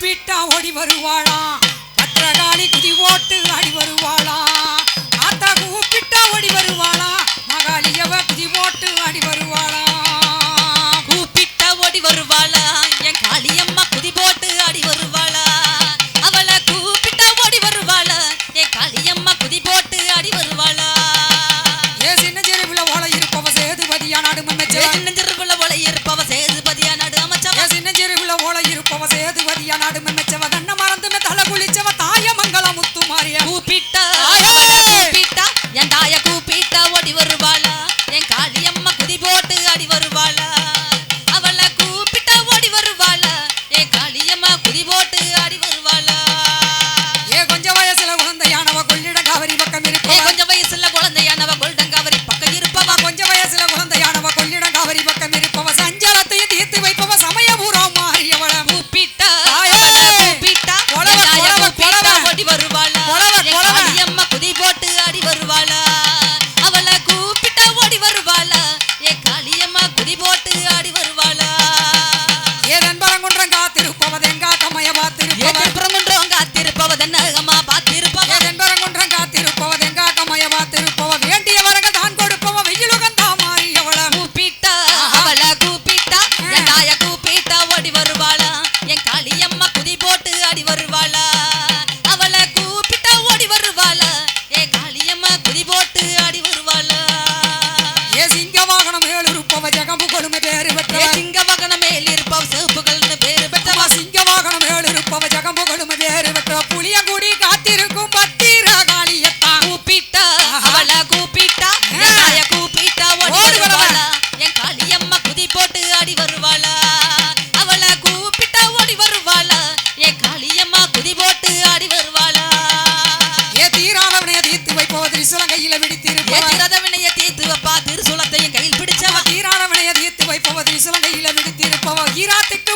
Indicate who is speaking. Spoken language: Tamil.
Speaker 1: கூப்பிட்டா ஓடி வருவாளா? பத்திரகாளி குதி ஓட்டு ஆடி வருவாளா? ஆத்தா கூப்பிட்டா ஓடி வருவாளா? மகாளியவ குதி ஓட்டு ஆடி வருவாளா? மங்களமுத்து மாறிய
Speaker 2: கூப்பிட்டு
Speaker 1: Vaya
Speaker 2: tu
Speaker 1: விடுத்திருப்பவ திசுலகையில விடுத்திருப்பவ ஈராத்துக்கு